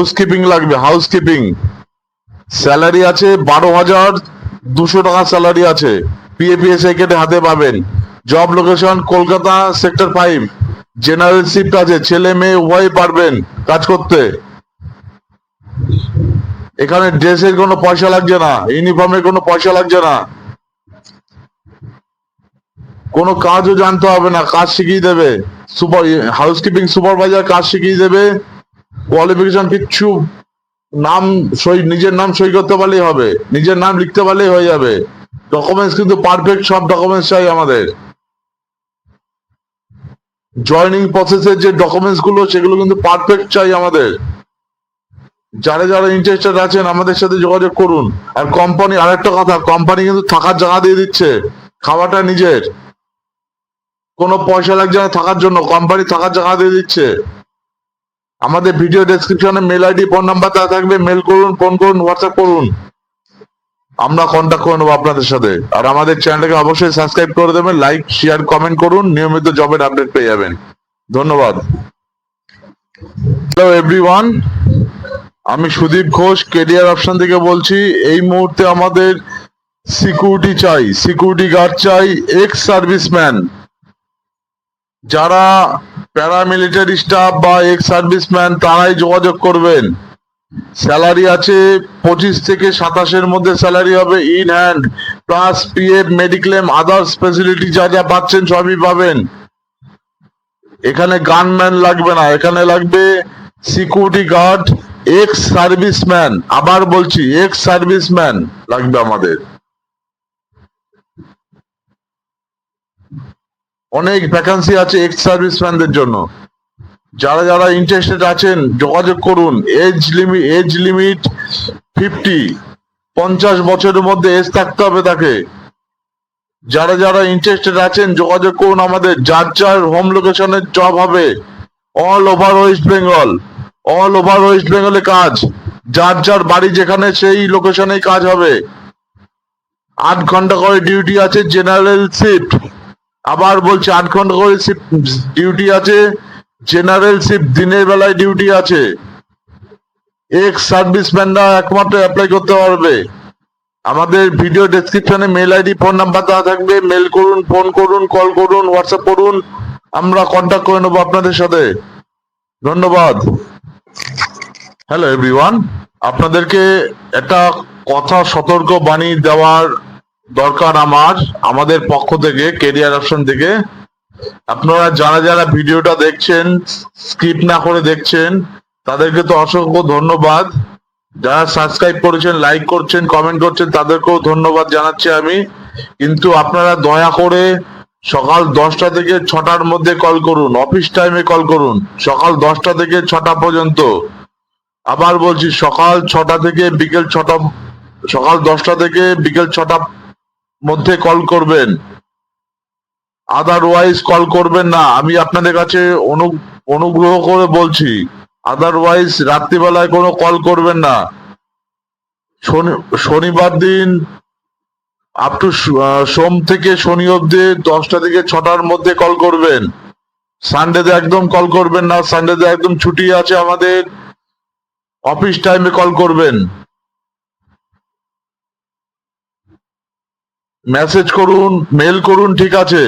Housekeeping লাগবে housekeeping salary আছে বারো হাজার দুশো টাকা স্যালারি আছে। পিএপিএসআই কেটে হাতে পাবেন। Job location Kolkata sector five general shift আছে, ছেলে মেয়ে উভয় পারবেন কাজ করতে। এখানে ড্রেসের কোনো পয়সা লাগছে না ইউনিফর্মের কোনো পয়সা লাগছে না। কোনো কাজও জানতে হবে না, কাজ শিখিয়ে দেবে। সুপার হাউসকিপিং সুপারভাইজার কাজ শিখিয়ে দেবে। কোয়ালিফিকেশন কিচ্ছু নাম সই, নিজের নাম সই করতে পারলেই হবে। নিজের নাম লিখতে পারলেই হয়ে যাবে। ডকুমেন্টস কিন্তু পারফেক্ট সব ডকুমেন্টস চাই আমাদের। জয়নিং প্রসেসের যে ডকুমেন্টসগুলো, সেগুলো কিন্তু পারফেক্ট চাই আমাদের। যারা যারা ইন্টারেস্টেড আছেন, আমাদের সাথে যোগাযোগ করুন। আর কোম্পানি আরেকটা কথা কোম্পানি কিন্তু থাকার জায়গা দিয়ে দিচ্ছে। খাওয়াটা নিজের। কোনো পয়সা লাগছে না থাকার জন্য কোম্পানি থাকার জায়গা দিয়ে দিচ্ছে। আমাদের ভিডিও ডেসক্রিপশনে মেল আইডি ফোন নাম্বার দেওয়া থাকবে। মেল করুন ফোন করুন হোয়াটসঅ্যাপ করুন। আমরা কন্ট্যাক্ট করে নেব আপনাদের সাথে। আর আমাদের চ্যানেলটাকে অবশ্যই সাবস্ক্রাইব করে দেবেন লাইক শেয়ার কমেন্ট করুন। নিয়মিত জবের আপডেট পেয়ে যাবেন। ধন্যবাদ। হ্যালো এভরিওয়ান আমি সুদীপ ঘোষ কেরিয়ার অপশন থেকে বলছি। এই মুহূর্তে আমাদের সিকিউরিটি চাই। সিকিউরিটি গার্ড চাই এক্স সার্ভিসম্যান যারা প্যারামিলিটারি স্টাফ বা এক্স সার্ভিসম্যান তারাই যোগাযোগ করবেন। স্যালারি আছে পঁচিশ থেকে সাতাশের মধ্যে স্যালারি হবে in hand plus PF mediclaim others facility যা যা পাচ্ছেন সবই পাবেন। এখানে গানম্যান লাগবে না, এখানে লাগবে সিকিউরিটি গার্ড এক্স সার্ভিসম্যান আবার বলছি এক্স সার্ভিসম্যান লাগবে আমাদের। অনেক ভ্যাকান্সি আছে এক্স সার্ভিস সার্ভিসম্যানদের জন্য। যারা যারা ইন্টারেস্টেড আছেন, যোগাযোগ করুন। Age limit age limit fifty পঞ্চাশ বছরের মধ্যে এজ থাকতে হবে তাকে। যারা যারা ইন্টারেস্টেড আছেন, যোগাযোগ করুন আমাদের। যার যার হোম লোকেশনের জব হবে। All over West Bengal all over West বেঙ্গলে কাজ। যার যার বাড়ি যেখানে, সেই লোকেশনেই কাজ হবে। আট ঘণ্টা করে ডিউটি আছে জেনারেল শিফট আবার বলছি আট ঘণ্টা করে ডিউটি আছে জেনারেল শিফট দিনের বেলায় ডিউটি আছে। এক্স সার্ভিসম্যানরা একমাত্র অ্যাপ্লাই করতে পারবে। আমাদের ভিডিও ডেসক্রিপশনে মেল আইডি ফোন নাম্বার দেওয়া থাকবে। মেল করুন ফোন করুন কল করুন হোয়াটসঅ্যাপ করুন। আমরা কন্ট্যাক্ট করে নেব আপনাদের সাথে। ধন্যবাদ। হ্যালো এভরিওয়ান আপনাদেরকে একটা কথা সতর্ক বাণী দেওয়ার দরকার আমার, আমাদের পক্ষ থেকে কেরিয়ার অপশন থেকে। আপনারা যারা যারা ভিডিওটা দেখছেন স্কিপ না করে দেখছেন, তাদেরকে তো অসংখ্য ধন্যবাদ। যারা সাবস্ক্রাইব করেছেন লাইক করছেন কমেন্ট করছেন, তাদেরকেও ধন্যবাদ জানাচ্ছি আমি। কিন্তু আপনারা দয়া করে সকাল দশটা থেকে ছটার মধ্যে কল করুন অফিস টাইমে কল করুন, সকাল দশটা থেকে ছটা পর্যন্ত। আবার বলছি, সকাল ছটা থেকে বিকেল ছটা, সকাল দশটা থেকে বিকেল ছটা মধ্যে কল করবেন। আদারওয়াইজ কল করবেন না। আমি আপনাদের কাছে অনু, অনুগ্রহ করে বলছি আদারওয়াইজ রাত্রিবেলায় কোনো কল করবেন না। শনি, শনিবার দিন আপ টু সোম থেকে শনি অবধি দশটা থেকে ছটার মধ্যে কল করবেন। সানডেতে একদম কল করবেন না। সানডেতে একদম ছুটি আছে আমাদের। অফিস টাইমে কল করবেন। মেসেজ করুন মেল করুন, ঠিক আছে।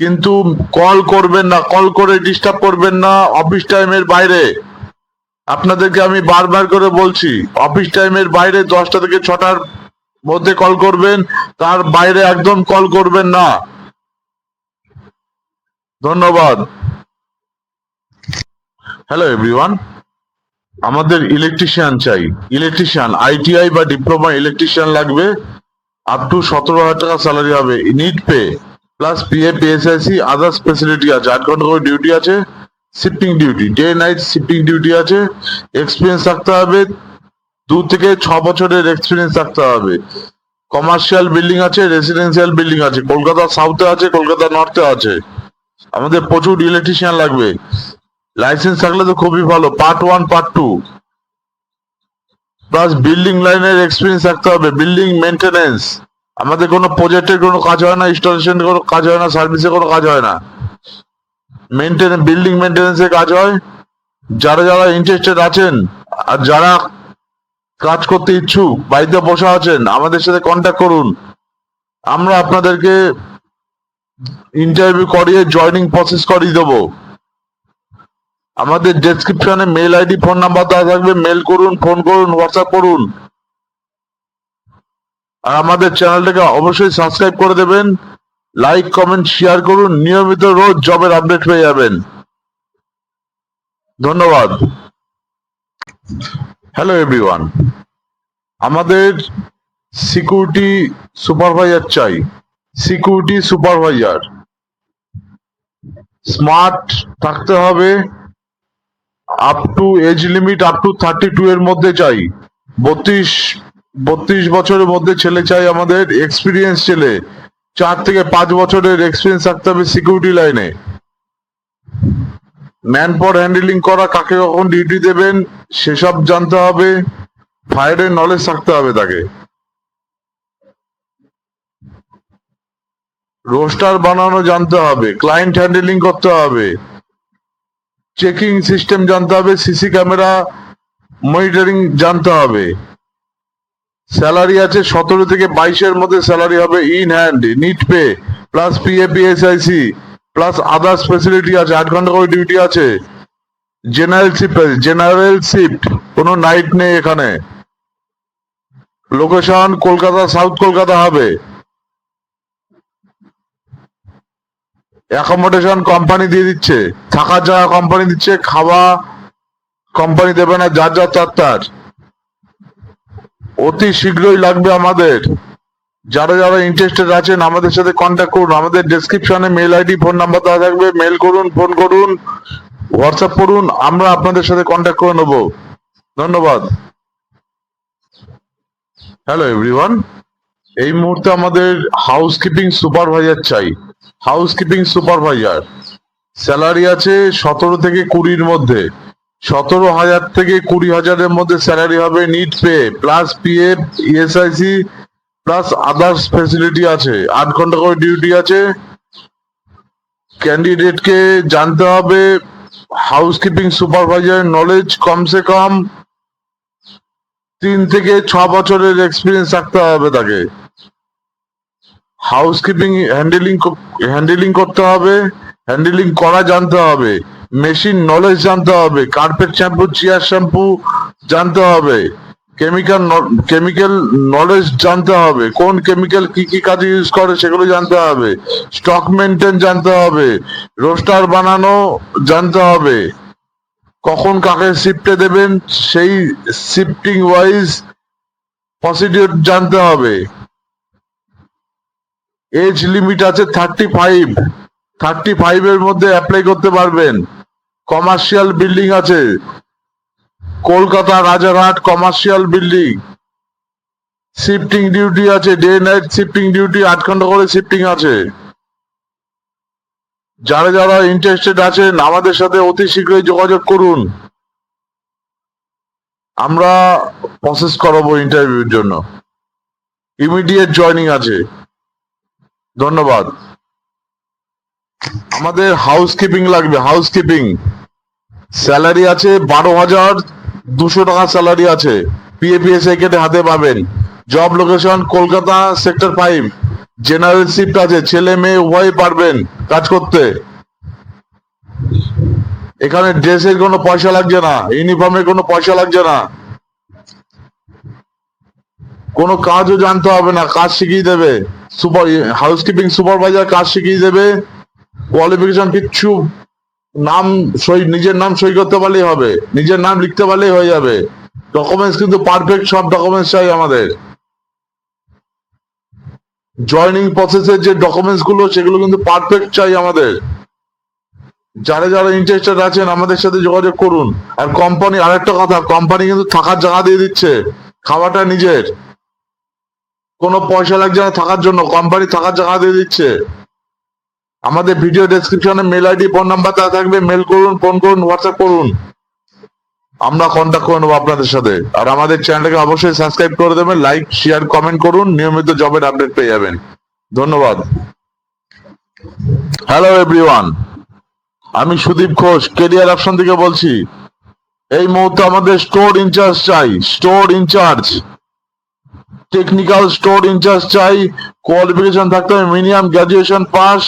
কিন্তু কল করবেন না কল করে ডিস্টার্ব করবেন না অফিস টাইমের বাইরে। আপনাদেরকে আমি বারবার করে বলছি অফিস টাইমের বাইরে দশটা থেকে ছটার মধ্যে কল করবেন, তার বাইরে একদম কল করবেন না। ধন্যবাদ। হ্যালো এভরিওয়ান আমাদের ইলেকট্রিশিয়ান চাই। ইলেকট্রিশিয়ান আইটিআই বা ডিপ্লোমা ইলেকট্রিশিয়ান লাগবে। আপ টু সতেরো হাজার টাকা স্যালারি হবে। Net pay plus PF ESIC others facility আছে আট ঘণ্টা করে ডিউটি আছে। Shifting duty day night shifting duty আছে। এক্সপিরিয়েন্স থাকতে হবে, দু থেকে ছ বছরের এক্সপিরিয়েন্স থাকতে হবে। কমার্শিয়াল বিল্ডিং আছে রেসিডেন্সিয়াল বিল্ডিং আছে। কলকাতা সাউথে আছে, কলকাতা নর্থে আছে। আমাদের প্রচুর ইলেকট্রিশিয়ান লাগবে। লাইসেন্স থাকলে তো খুবই ভালো। Part one part two plus building লাইনের এক্সপিরিয়েন্স থাকতে হবে বিল্ডিং মেনটেনেন্স আমাদের কোনো প্রজেক্টের কোনো কাজ হয় না ইনস্টলেশনের কোনো কাজ হয় না সার্ভিসের কোনো কাজ হয় না। মেনটেন বিল্ডিং মেনটেনেন্সের কাজ হয়। যারা যারা ইন্টারেস্টেড আছেন, আর যারা কাজ করতে ইচ্ছুক, বাড়িতে বসে আছেন, আমাদের সাথে কন্ট্যাক্ট করুন। আমরা আপনাদেরকে ইন্টারভিউ করিয়ে জয়নিং প্রসেস করিয়ে দেবো। আমাদের ডেসক্রিপশনে মেল আইডি ফোন নাম্বার দেওয়া থাকবে। মেল করুন ফোন করুন হোয়াটসঅ্যাপ করুন। আর আমাদের চ্যানেলটাকে অবশ্যই সাবস্ক্রাইব করে দেবেন। লাইক কমেন্ট শেয়ার করুন। নিয়মিত রোজ জবের আপডেট পেয়ে যাবেন। ধন্যবাদ। হ্যালো এভরিওয়ান আমাদের সিকিউরিটি সুপারভাইজার চাই। সিকিউরিটি সুপারভাইজার স্মার্ট থাকতে হবে। Up to age limit up to thirty two এর মধ্যে চাই। বত্রিশ বত্রিশ বছরের মধ্যে ছেলে চাই আমাদের এক্সপিরিয়েন্স ছেলে। চার থেকে পাঁচ বছরের এক্সপিরিয়েন্স থাকতে হবে সিকিউরিটি লাইনে ম্যান পাওয়ার হ্যান্ডেলিং করা কাকে কখন ডিউটি দেবেন, সেসব জানতে হবে। ফায়ারের নলেজ থাকতে হবে তাকে। রোস্টার বানানো জানতে হবে ক্লায়েন্ট হ্যান্ডেলিং করতে হবে। চেকিং সিস্টেম জানতে হবে সিসি ক্যামেরা মনিটরিং জানতে হবে। স্যালারি আছে সতেরো থেকে বাইশের মধ্যে স্যালারি হবে in hand net pay plus PF ESIC plus others facility আছে, আট ঘণ্টা করে ডিউটি আছে। জেনারেল শিফট জেনারেল শিফট কোনো নাইট নেই এখানে। লোকেশন কলকাতা সাউথ কলকাতা হবে। অ্যাকোমোডেশন কোম্পানি দিয়ে দিচ্ছে, থাকার জায়গা কোম্পানি দিচ্ছে, খাওয়া কোম্পানি দেবে না, যার যার তার তার। অতি শীঘ্রই লাগবে আমাদের। যারা যারা ইন্টারেস্টেড আছেন, আমাদের সাথে কন্ট্যাক্ট করুন। আমাদের ডেসক্রিপশনে মেল আইডি ফোন নাম্বার দেওয়া থাকবে। মেল করুন ফোন করুন হোয়াটসঅ্যাপ করুন, আমরা আপনাদের সাথে কন্ট্যাক্ট করে নেব। ধন্যবাদ। হ্যালো এভরিওয়ান এই মুহূর্তে আমাদের হাউসকিপিং সুপারভাইজার চাই। হাউসকিপিং সুপারভাইজার স্যালারি আছে সতেরো থেকে কুড়ির মধ্যে। সতেরো হাজার থেকে কুড়ি হাজারের মধ্যে স্যালারি হবে net pay plus PF ESIC plus others facility আছে। আট ঘণ্টা করে ডিউটি আছে। ক্যান্ডিডেটকে জানতে হবে। হাউসকিপিং সুপারভাইজার নলেজ কমসে কম। তিন থেকে ছ বছরের এক্সপিরিয়েন্স রাখতে হবে তাকে। হাউসকিপিং হ্যান্ডেলিং হ্যান্ডেলিং করতে হবে হ্যান্ডেলিং করা জানতে হবে মেশিন নলেজ জানতে হবে কার্পেট শ্যাম্পু চেয়ার শ্যাম্পু জানতে হবে কেমিক্যাল কেমিক্যাল নলেজ জানতে হবে, কোন কেমিক্যাল কি কি কাজে ইউজ করে সেগুলো জানতে হবে স্টক মেনটেন জানতে হবে রোস্টার বানানো জানতে হবে, কখন কাকে শিফটে দেবেন, সেই শিফটিং ওয়াইজ প্রসিডিওর জানতে হবে। এজ লিমিট আছে থার্টি ফাইভ থার্টি ফাইভ এর মধ্যে অ্যাপ্লাই করতে পারবেন। কমার্শিয়াল বিল্ডিং আছে। Kolkata Rajarhat commercial building shifting duty আছে ডে নাইট শিফটিং ডিউটি আট ঘণ্টা করে শিফটিং আছে। যারা যারা ইন্টারেস্টেড আছেন, আমাদের সাথে অতি শীঘ্রই যোগাযোগ করুন। আমরা প্রসেস করাবো ইন্টারভিউর জন্য। ইমিডিয়েট জয়নিং আছে। ধন্যবাদ। আমাদের হাউসকিপিং লাগবে হাউসকিপিং স্যালারি আছে বারো হাজার দুশো টাকা স্যালারি আছে। পিএপিএসআই কেটে হাতে পাবেন। Job location Kolkata sector five general shift আছে, ছেলে মেয়ে উভয় পারবেন কাজ করতে। এখানে ড্রেসের কোনো পয়সা লাগছে না ইউনিফর্মের কোনো পয়সা লাগছে না। কোনো কাজও জানতে হবে না, কাজ শিখিয়ে দেবে। সুপার হাউসকিপিং সুপারভাইজার কাজ শিখিয়ে দেবে। কোয়ালিফিকেশন কিচ্ছু নাম সই নিজের নাম সই করতে পারলেই হবে। নিজের নাম লিখতে পারলেই হয়ে যাবে। ডকুমেন্টস কিন্তু পারফেক্ট সব ডকুমেন্টস চাই আমাদের। জয়নিং প্রসেসের যে ডকুমেন্টসগুলো, সেগুলো কিন্তু পারফেক্ট চাই আমাদের। যারা যারা ইন্টারেস্টেড আছেন, আমাদের সাথে যোগাযোগ করুন। আর কোম্পানি আরেকটা কথা কোম্পানি কিন্তু থাকার জায়গা দিয়ে দিচ্ছে। খাওয়াটা নিজের। কোনো পয়সা লাগছে না থাকার জন্য কোম্পানি থাকার জায়গা দিয়ে দিচ্ছে। আমাদের ভিডিও ডেসক্রিপশনে মেল আইডি ফোন নাম্বার দেওয়া থাকবে মেল করুন ফোন করুন হোয়াটসঅ্যাপ করুন। আমরা কন্ট্যাক্ট করে নেব আপনাদের সাথে। আর আমাদের চ্যানেলটাকে অবশ্যই সাবস্ক্রাইব করে দেবেন লাইক শেয়ার কমেন্ট করুন, নিয়মিত জবের আপডেট পেয়ে যাবেন। ধন্যবাদ। হ্যালো এভরিওয়ান আমি সুদীপ ঘোষ কেরিয়ার অপশন থেকে বলছি। এই মুহূর্তে আমাদের স্টোর ইনচার্জ চাই store incharge technical store incharge চাই কোয়ালিফিকেশন থাকতে হবে মিনিমাম গ্রাজুয়েশন পাস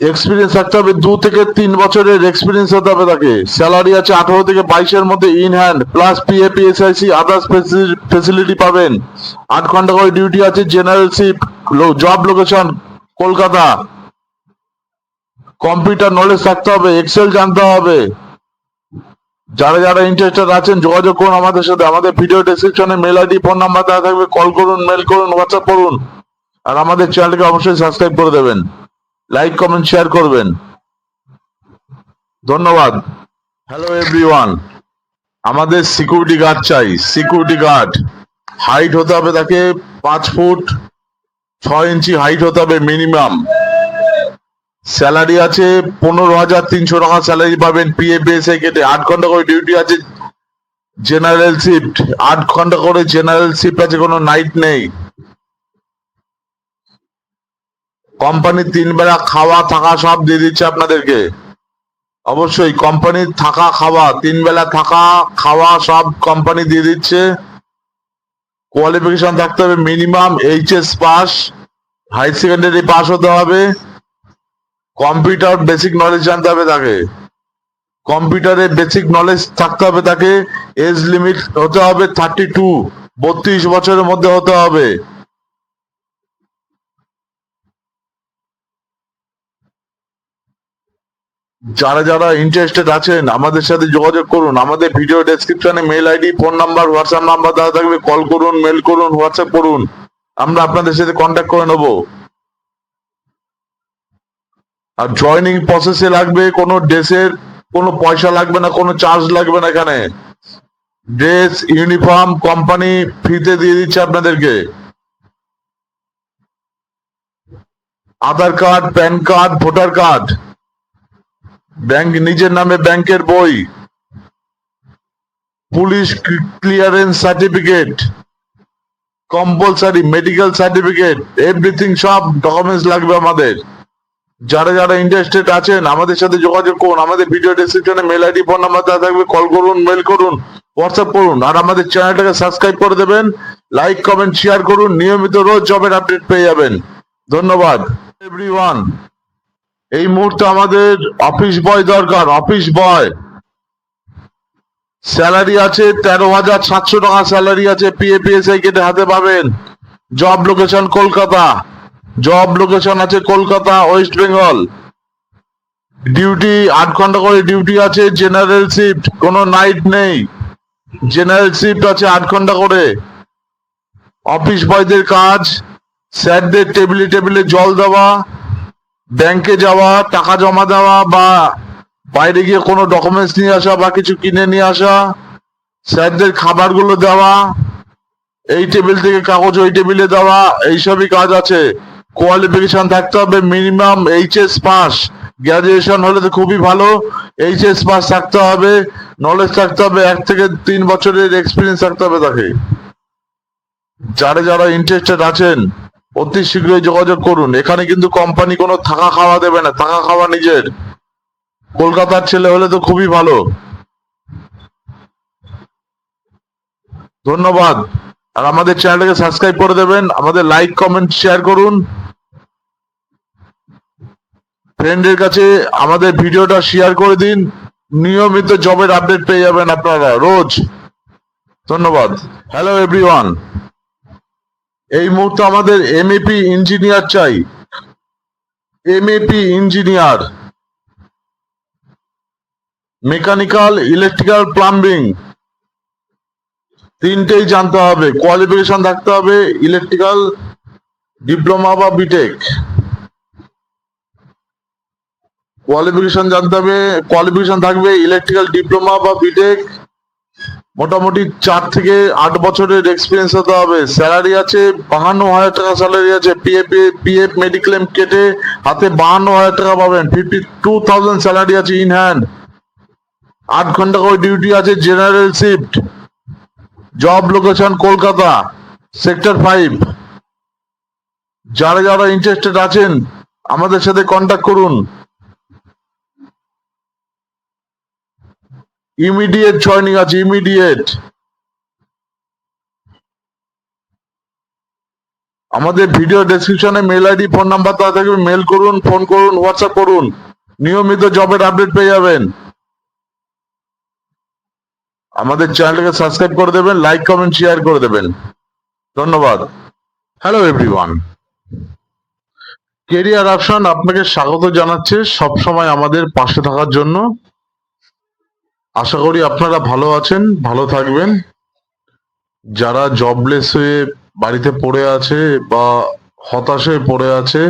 এক্সপিরিয়েন্স থাকতে হবে, দু থেকে তিন বছরের এক্সপিরিয়েন্স হতে হবে তাকে। স্যালারি আছে আঠারো থেকে বাইশের মধ্যে in hand plus PF ESIC others facility পাবেন। আট ঘণ্টা করে ডিউটি আছে general shift job location Kolkata. Computer knowledge থাকতে হবে এক্সেল জানতে হবে। যারা যারা ইন্টারেস্টেড আছেন, যোগাযোগ করুন আমাদের সাথে। আমাদের ভিডিও ডেসক্রিপশনে মেল আইডি ফোন নাম্বার দেওয়া থাকবে। কল করুন মেল করুন হোয়াটসঅ্যাপ করুন। আর আমাদের চ্যানেলকে অবশ্যই সাবস্ক্রাইব করে দেবেন। লাইক কমেন্ট শেয়ার করবেন। ধন্যবাদ। হ্যালো এভরিওয়ান আমাদের সিকিউরিটি গার্ড চাই। সিকিউরিটি গার্ড হাইট হতে হবে তাকে পাঁচ ফুট, ছয় ইঞ্চি হাইট হতে হবে মিনিমাম স্যালারি আছে পনেরো হাজার তিনশো টাকা, স্যালারি পাবেন পিএফ বিএসআই কেটে আট ঘণ্টা করে ডিউটি আছে, জেনারেল শিফট। আট ঘণ্টা করে জেনারেল শিফট আছে, কোনো নাইট নেই। কোম্পানি তিন বেলা খাওয়া, থাকা সব দিয়ে দিচ্ছে আপনাদেরকে। অবশ্যই কোম্পানির থাকা, খাওয়া তিন বেলা থাকা, খাওয়া সব কোম্পানি দিয়ে দিচ্ছে। কোয়ালিফিকেশন থাকতে হবে minimum HS pass high secondary pass হতে হবে। কম্পিউটার বেসিক নলেজ জানতে হবে তাকে। কম্পিউটারে বেসিক নলেজ থাকতে হবে তাকে। এজ লিমিট হতে হবে থার্টি টু বত্রিশ বছরের মধ্যে হতে হবে। যারা যারা ইন্টারেস্টেড আছেন, আমাদের সাথে যোগাযোগ করুন। আমাদের ভিডিও ডেসক্রিপশনে mail ID phone number WhatsApp number দেওয়া থাকবে। কল করুন মেল করুন হোয়াটসঅ্যাপ করুন। আমরা আপনাদের সাথে কন্ট্যাক্ট করে নেব। আর জয়নিং প্রসেসে লাগবে, কোনো ড্রেসের কোনো পয়সা লাগবে না, কোনো চার্জ লাগবে না এখানে। ড্রেস ইউনিফর্ম কোম্পানি ফ্রিতে দিয়ে দিচ্ছে আপনাদেরকে। Aadhaar card PAN card voter card bank নিজের নামে ব্যাংকের বই। Police clearance certificate compulsory medical certificate everything সব ডকুমেন্টস লাগবে আমাদের। যারা যারা ইন্টারেস্টেড আছেন, আমাদের সাথে যোগাযোগ করুন, আমাদের ভিডিও ডেসক্রিপশনে মেল আইডি ফোন নাম্বার দেওয়া থাকবে কল করুন মেল করুন হোয়াটসঅ্যাপ করুন, আর আমাদের চ্যানেলটাকে সাবস্ক্রাইব করে দেবেন লাইক কমেন্ট শেয়ার করুন, নিয়মিত রোজ জবের আপডেট পেয়ে যাবেন। ধন্যবাদ। এভরিওয়ান এই মুহূর্তে আমাদের অফিস বয় দরকার অফিস বয় স্যালারি আছে তেরো হাজার সাতশো টাকা স্যালারি আছে পিএপিএসআই কেটে হাতে পাবেন। Job location Kolkata. Job location আছে কলকাতা ওয়েস্ট বেঙ্গল ডিউটি আট ঘণ্টা করে ডিউটি আছে জেনারেল শিফট কোনো নাইট নেই। জেনারেল শিফট আছে আট ঘণ্টা করে। অফিস বয়দের কাজ, স্যারদের টেবিলে টেবিলে জল দেওয়া ব্যাংকে যাওয়া, টাকা জমা দেওয়া, বা বাইরে গিয়ে কোনো ডকুমেন্টস নিয়ে আসা, বা কিছু কিনে নিয়ে আসা, স্যারদের খাবারগুলো দেওয়া, এই টেবিল থেকে কাগজ ওই টেবিলে দেওয়া, এইসবই কাজ আছে। কোয়ালিফিকেশন থাকতে হবে মিনিমাম এইচএস পাস গ্রাজুয়েশন হলে তো খুবই ভালো এইচএস পাস থাকতে হবে নলেজ থাকতে হবে, এক থেকে তিন বছরের এক্সপিরিয়েন্স থাকতে হবে তাকে। যারা যারা ইন্টারেস্টেড আছেন, অতি শীঘ্রই যোগাযোগ করুন। এখানে কিন্তু কোম্পানি কোনো থাকা খাওয়া দেবে না, থাকা খাওয়া নিজের। কলকাতার ছেলে হলে তো খুবই ভালো। ধন্যবাদ। আর আমাদের চ্যানেলটাকে সাবস্ক্রাইব করে দেবেন, আমাদের লাইক কমেন্ট শেয়ার করুন। ফ্রেন্ডের কাছে আমাদের ভিডিওটা শেয়ার করে দিন। নিয়মিত জবের আপডেট পেয়ে যাবেন আপনারা রোজ। ধন্যবাদ। হ্যালো এভরিওয়ান এই মুহূর্তে আমাদের এমএপি ইঞ্জিনিয়ার চাই। MEP engineer mechanical electrical plumbing তিনটেই জানতে হবে। কোয়ালিফিকেশন থাকতে হবে। ইলেকট্রিক্যাল ডিপ্লোমা বা বিটেক কোয়ালিফিকেশন জানতে হবে কোয়ালিফিকেশন থাকবে ইলেকট্রিক্যাল ডিপ্লোমা বা বিটেক মোটামুটি চার থেকে আট বছরের এক্সপিরিয়েন্স হতে হবে। স্যালারি আছে বাহান্ন হাজার টাকা স্যালারি আছে। পিএফ পিএফ মেডিক্লেম কেটে হাতে বাহান্ন হাজার টাকা পাবেন। ফিফটি টু থাউজেন্ড স্যালারি আছে ইন হ্যান্ড আট ঘণ্টা করে ডিউটি আছে general shift job location Kolkata sector five যারা যারা ইন্টারেস্টেড আছেন, আমাদের সাথে কন্ট্যাক্ট করুন। ইমিডিয়েট জয়নিং আছে ইমিডিয়েট আমাদের ভিডিও ডেসক্রিপশনে মেল আইডি ফোন নাম্বার দেওয়া থাকবে মেল করুন ফোন করুন হোয়াটসঅ্যাপ করুন। নিয়মিত জবের আপডেট পেয়ে যাবেন। আমাদের চ্যানেলটাকে সাবস্ক্রাইব করে দেবেন লাইক কমেন্ট শেয়ার করে দেবেন। ধন্যবাদ। হ্যালো এভরিওয়ান কেরিয়ার অপশন আপনাকে স্বাগত জানাচ্ছে সবসময় আমাদের পাশে থাকার জন্য। আশা করি আপনারা ভালো আছেন, ভালো থাকবেন। যারা জবলেস হয়ে বাড়িতে পড়ে আছে বা হতাশ হয়ে পড়ে আছে,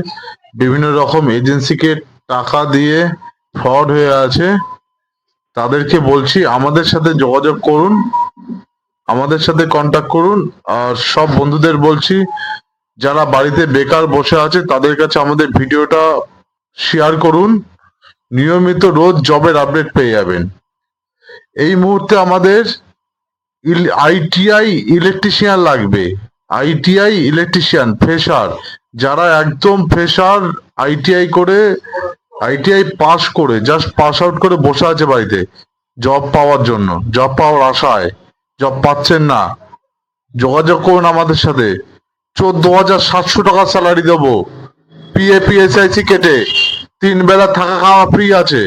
বিভিন্ন রকম এজেন্সিকে টাকা দিয়ে ফ্রড হয়ে আছে, তাদেরকে বলছি আমাদের সাথে যোগাযোগ করুন, আমাদের সাথে কন্টাক্ট করুন। আর সব বন্ধুদের বলছি, যারা বাড়িতে বেকার বসে আছে, তাদের কাছে আমাদের ভিডিওটা শেয়ার করুন। নিয়মিত রোজ জবের আপডেট পেয়ে যাবেন। এই মুহূর্তে আমাদের আইটিআই ইলেকট্রিশিয়ান লাগবে। আইটিআই ইলেকট্রিশিয়ান ফ্রেশার যারা একদম ফ্রেশার আইটিআই করে আইটিআই পাস করে জাস্ট পাস আউট করে বসে আছে বাড়িতে জব পাওয়ার জন্য। জব পাওয়ার আশায়। জব পাচ্ছেন না। যোগাযোগ করুন আমাদের সাথে। চোদ্দ হাজার সাতশো টাকা স্যালারি দেবো। পিএ পিএসআইসি কেটে। তিন বেলা থাকা খাওয়া ফ্রি আছে।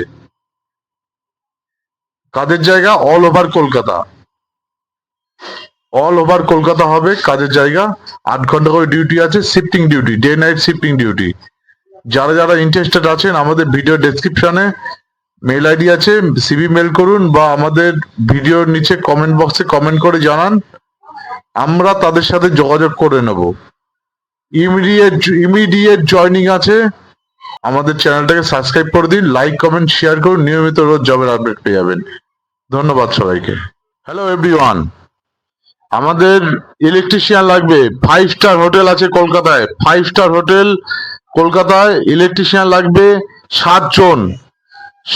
কাজের জায়গা all over Kolkata. All over Kolkata হবে কাজের জায়গা। আট ঘণ্টা করে ডিউটি আছে shifting duty day night shifting duty যারা যারা ইন্টারেস্টেড আছেন, আমাদের ভিডিও ডেসক্রিপশনে মেল আইডি আছে সিভি মেল করুন বা আমাদের ভিডিওর নিচে কমেন্ট বক্সে কমেন্ট করে জানান। আমরা তাদের সাথে যোগাযোগ করে নেব। ইমিডিয়েট ইমিডিয়েট জয়নিং আছে। আমাদের চ্যানেলটাকে সাবস্ক্রাইব করে দিন, লাইক, কমেন্ট শেয়ার করুন, নিয়মিত রোজ জবের আপডেট পেয়ে যাবেন। ধন্যবাদ সবাইকে। হ্যালো এভরিওয়ান আমাদের ইলেকট্রিশিয়ান লাগবে ফাইভ স্টার হোটেল আছে কলকাতায় ফাইভ স্টার হোটেল কলকাতায় ইলেকট্রিশিয়ান লাগবে সাতজন।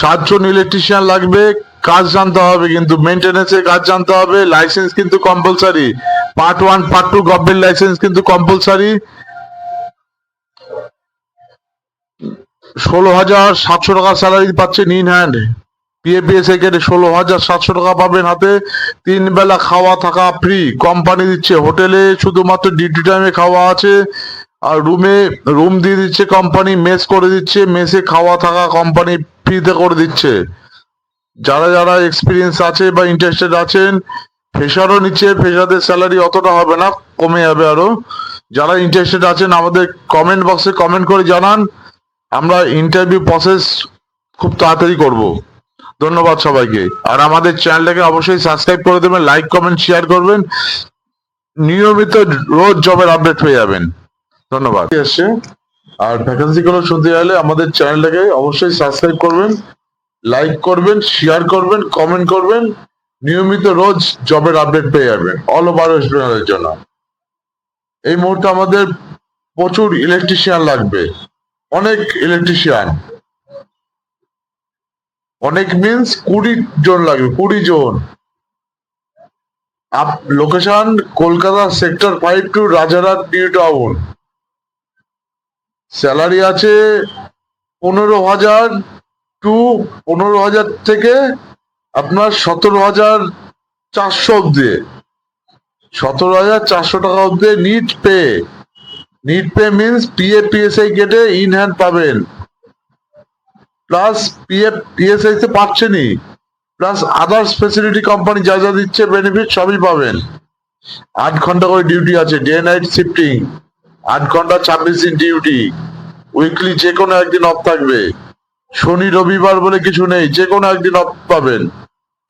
সাতজন ইলেকট্রিশিয়ান লাগবে, কাজ জানতে হবে কিন্তু মেনটেন্যান্সের কাজ জানতে হবে লাইসেন্স কিন্তু compulsory part one part two government license কিন্তু কম্পালসারি ষোলো হাজার সাতশো টাকা স্যালারি পাচ্ছেন ইন হ্যান্ড পিএপিএসএ কেটে ষোলো হাজার সাতশো টাকা পাবেন হাতে। তিন বেলা খাওয়া থাকা ফ্রি কোম্পানি দিচ্ছে হোটেলে শুধুমাত্র ডিউটি টাইমে খাওয়া আছে। আর রুমে রুম দিয়ে দিচ্ছে কোম্পানি মেস করে দিচ্ছে। মেসে খাওয়া থাকা কোম্পানি ফ্রিতে করে দিচ্ছে। যারা যারা এক্সপিরিয়েন্স আছে বা ইন্টারেস্টেড আছেন ফ্রেশারও নিচ্ছে। ফ্রেশারদের স্যালারি অতটা হবে না, কমে যাবে আরও। যারা ইন্টারেস্টেড আছেন, আমাদের কমেন্ট বক্সে কমেন্ট করে জানান। আমরা ইন্টারভিউ প্রসেস খুব তাড়াতাড়ি করব। ধন্যবাদ সবাইকে। আর আমাদের চ্যানেলটাকে অবশ্যই সাবস্ক্রাইব করে দেবেন লাইক কমেন্ট শেয়ার করবেন। নিয়মিত রোজ জবের আপডেট পেয়ে যাবেন। ধন্যবাদ। এসছে আর ভ্যাকেন্সি গুলো শুনতে গেলে আমাদের চ্যানেলটাকে অবশ্যই সাবস্ক্রাইব করবেন লাইক করবেন শেয়ার করবেন কমেন্ট করবেন। নিয়মিত রোজ জবের আপডেট পেয়ে যাবেন। অল ওভার ওয়েস্ট বেঙ্গলের জন্য। এই মুহূর্তে আমাদের প্রচুর ইলেকট্রিশিয়ান লাগবে। অনেক ইলেকট্রিশিয়ান অনেক মিন্স কুড়ি জন লাগবে, কুড়ি জন। Up location Kolkata sector five to Rajarhat new town salary আছে পনেরো হাজার টু পনেরো হাজার থেকে আপনার সতেরো হাজার চারশো অব্দি সতেরো হাজার চারশো টাকা অব্দি net pay net pay means PF ESI কেটে ইন হ্যান্ড পাবেন। প্লাস পিএফ পিএসআই তে পাচ্ছেনই প্লাস আদার্স ফেসিলিটি কোম্পানি যা যা দিচ্ছে বেনিফিট সবই পাবেন। আট ঘণ্টা করে ডিউটি আছে ডে নাইট শিফটিং আট ঘণ্টা ছাব্বিশ দিন ডিউটি উইকলি যে কোনো একদিন অফ থাকবে। শনি, রবিবার বলে কিছু নেই যে কোনো একদিন অফ পাবেন।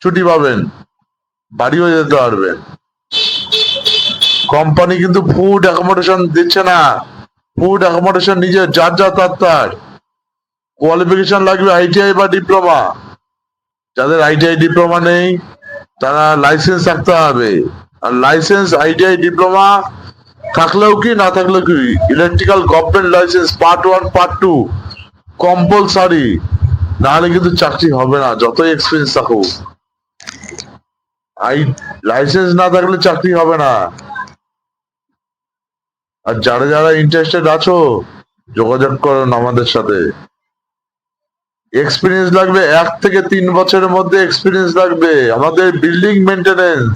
ছুটি পাবেন। বাড়িও যেতে পারবেন। কোম্পানি কিন্তু ফুড অ্যাকোমোডেশন দিচ্ছে না। ফুড অ্যাকোমোডেশন নিজে যার যা তার তার। কোয়ালিফিকেশন লাগবে আইটিআই বা ডিপ্লোমা যাদের আইটিআই ডিপ্লোমা নেই, তারা লাইসেন্স থাকতে হবে। আর লাইসেন্স আইটিআই ডিপ্লোমা থাকলেও কি, না থাকলেও কি? Electrical government license part one part two compulsory নাহলে কিন্তু চাকরি হবে না, যতই এক্সপিরিয়েন্স থাকুক। আই লাইসেন্স না থাকলে চাকরি হবে না। আর যারা যারা ইন্টারেস্টেড আছো, যোগাযোগ করুন আমাদের সাথে। এক্সপিরিয়েন্স লাগবে এক থেকে তিন বছরের মধ্যে এক্সপিরিয়েন্স লাগবে। আমাদের বিল্ডিং মেনটেনেন্স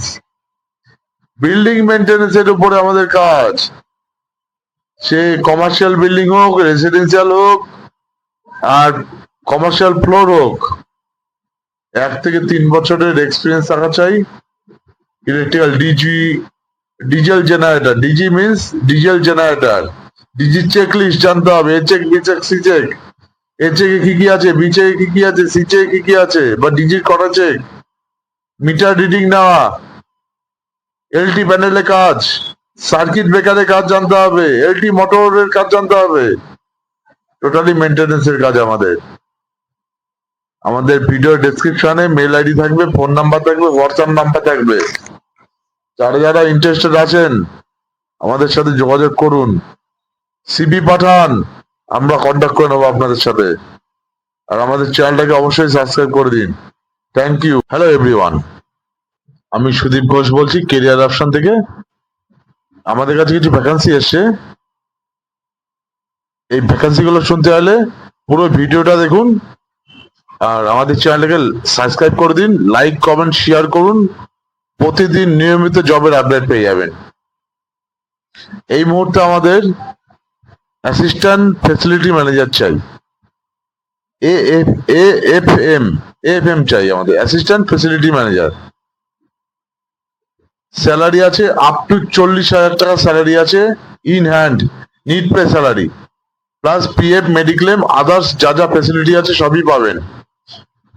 বিল্ডিং মেনটেনেন্স এর উপরে আমাদের কাজ। সে কমার্শিয়াল বিল্ডিং হোক রেসিডেন্সিয়াল হোক, আর কমার্শিয়াল ফ্লোর হোক। এক থেকে তিন বছরের এক্সপিরিয়েন্স থাকা চাই। Electrical DG diesel generator DG means diesel generator DG check list জানতে হবে। A check B check C check A চেকে কি কি আছে? বি চেকে কি কি আছে? সি চেকে কি কি আছে? বা ডিজির করা চেক মিটার রিডিং নেওয়া। এলটি প্যানেলে কাজ। সার্কিট ব্রেকারের কাজ জানতে হবে। এলটি মোটরের কাজ জানতে হবে। টোটালি মেনটেনেন্সের কাজ আমাদের। আমাদের ভিডিও ডেসক্রিপশনে মেল আইডি থাকবে ফোন নাম্বার থাকবে হোয়াটসঅ্যাপ নাম্বার থাকবে। যারা যারা ইন্টারেস্টেড আছেন, আমাদের সাথে যোগাযোগ করুন। সিবি পাঠান, আমরা কন্ট্যাক্ট করে নেব আপনাদের সাথে। আর আমাদের চ্যানেলটাকে অবশ্যই সাবস্ক্রাইব করে দিন। থ্যাংক ইউ হ্যালো এভরিওয়ান আমি সুদীপ ঘোষ বলছি কেরিয়ার অপশন থেকে। আমাদের কাছে কিছু ভ্যাকান্সি এসছে। এই ভ্যাকান্সি গুলো শুনতে হলে পুরো ভিডিওটা দেখুন। আর আমাদের চ্যানেলটাকে সাবস্ক্রাইব করে দিন লাইক কমেন্ট শেয়ার করুন। প্রতিদিন নিয়মিত জবের আপডেট পেয়ে যাবেন। এই মুহূর্তে আমাদের অ্যাসিস্ট্যান্ট ফেসিলিটি ম্যানেজার চাই। A F A F M F M চাই আমাদের অ্যাসিস্ট্যান্ট ফ্যাসিলিটি ম্যানেজার স্যালারি আছে আপ টু চল্লিশ হাজার টাকা স্যালারি আছে in hand net pay salary plus PF mediclaim others যা যা ফেসিলিটি আছে সবই পাবেন।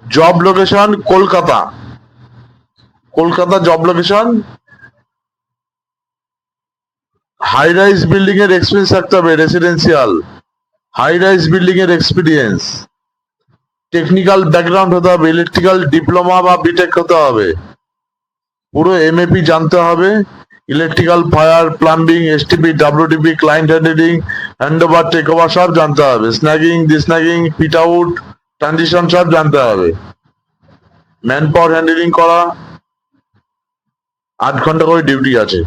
Job location Kolkata Kolkata job location. High rise building এর এক্সপিরিয়েন্স থাকতে হবে রেসিডেন্সিয়াল হাই রাইজ বিল্ডিং এর এক্সপিরিয়েন্স টেকনিক্যাল ব্যাকগ্রাউন্ড হতে হবে ইলেকট্রিক্যাল ডিপ্লোমা বা বিটেক হতে হবে। পুরো এমএপি জানতে হবে। Electrical fire plumbing STP WTP client handling hand over take over সব জানতে হবে। Snagging desnagging fit out transition সব জানতে হবে। ম্যান পাওয়ার হ্যান্ডেলিং করা। আট ঘণ্টা করে ডিউটি আছে।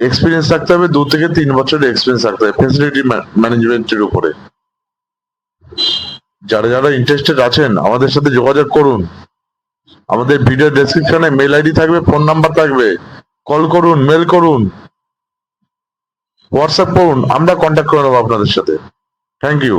এক্সপিরিয়েন্স থাকতে হবে, দু থেকে তিন বছরের এক্সপিরিয়েন্স থাকতে হবে ফেসিলিটি ম্যানেজমেন্টের উপরে। যারা যারা ইন্টারেস্টেড আছেন, আমাদের সাথে যোগাযোগ করুন। আমাদের ভিডিও ডেসক্রিপশনে মেল আইডি থাকবে ফোন নাম্বার থাকবে। কল করুন মেল করুন। হোয়াটসঅ্যাপ করুন, আমরা কন্ট্যাক্ট করে নেব আপনাদের সাথে। Thank you